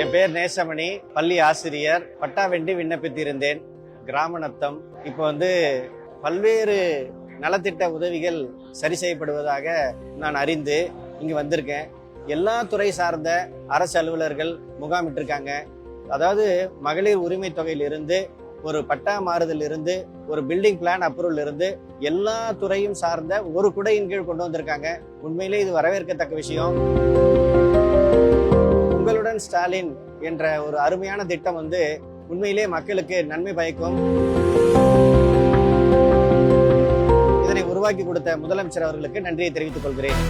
என் பேர் நேசமணி பள்ளி ஆசிரியர். பட்டா வேண்டி விண்ணப்பித்திருந்தேன். கிராம நத்தம் இப்போ வந்து பல்வேறு நலத்திட்ட உதவிகள் சரி செய்யப்படுவதாக நான் அறிந்து இங்கே வந்திருக்கேன். எல்லா துறை சார்ந்த அரசு அலுவலர்கள் முகாமிட்டிருக்காங்க. அதாவது மகளிர் உரிமை தொகையிலிருந்து ஒரு பட்டா மாறுதல் இருந்து ஒரு பில்டிங் பிளான் அப்ரூவல் இருந்து எல்லா துறையும் சார்ந்த ஒரு குடையின் கீழ் கொண்டு வந்திருக்காங்க. உண்மையிலே இது வரவேற்கத்தக்க விஷயம். ஸ்டாலின் என்ற ஒரு அருமையான திட்டம் வந்து உண்மையிலே மக்களுக்கு நன்மை பயக்கும். இதனை உருவாக்கி கொடுத்த முதலமைச்சர் அவர்களுக்கு நன்றியை தெரிவித்துக் கொள்கிறேன்.